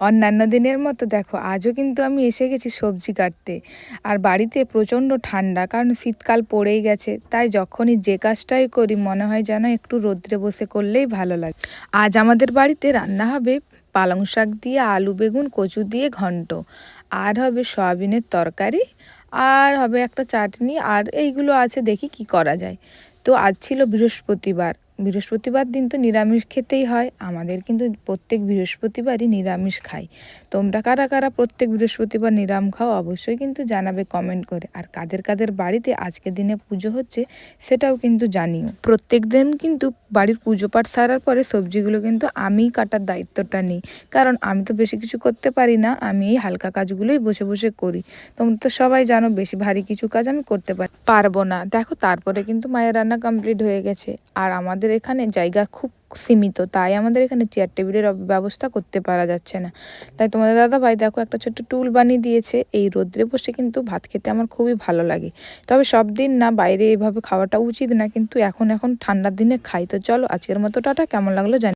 অন্যান্য দিনের মতো দেখো, আজও কিন্তু আমি এসে গেছি সবজি কাটতে। আর বাড়িতে প্রচণ্ড ঠান্ডা, কারণ শীতকাল পড়েই গেছে, তাই যখনই যে কাজটাই করি, মনে হয় যেন একটু রোদ্রে বসে করলেই ভালো লাগে। আজ আমাদের বাড়িতে রান্না হবে পালং শাক দিয়ে, আলু বেগুন, কচু দিয়ে ঘন্ট। আর হবে সয়াবিনের তরকারি, আর হবে একটা চাটনি, আর এইগুলো আছে দেখি কি করা যায়। তো আজ ছিল বৃহস্পতিবার বৃহস্পতিবার দিন তো নিরামিষ খেতেই হয়, আমাদের কিন্তু প্রত্যেক বৃহস্পতিবারই নিরামিষ খাই। তোমরা কারা কারা প্রত্যেক বৃহস্পতিবার নিরাম খাও অবশ্যই কিন্তু জানাবে কমেন্ট করে। আর কাদের কাদের বাড়িতে আজকে দিনে পুজো হচ্ছে সেটাও কিন্তু জানিও। প্রত্যেক দিন কিন্তু বাড়ির পুজো পাঠ সারার পরে সবজিগুলো কিন্তু আমিই কাটার দায়িত্বটা নিই। কারণ আমি তো বেশি কিছু করতে পারি না, আমি এই হালকা কাজগুলোই বসে বসে করি। তোমরা তো সবাই জানো বেশি ভারী কিছু কাজ আমি করতে পারব না। দেখো তারপরে কিন্তু মায়ের রান্না কমপ্লিট হয়ে গেছে। আর আমাদের এখানে জায়গা খুব সীমিত, তাই আমাদের এখানে চেয়ার টেবিলের ব্যবস্থা করতে পারা যাচ্ছে না। তাই তোমাদের দাদা ভাই দেখো একটা ছোট্ট টুল বানিয়ে দিয়েছে, এই রোদ্রে বসে কিন্তু ভাত খেতে আমার খুবই ভালো লাগে। তবে সব দিন না বাইরে এভাবে খাওয়াটা উচিত না, কিন্তু এখন এখন ঠান্ডার দিনে খাই। তো চলো আজকের মতো, টাটা, কেমন লাগল জানি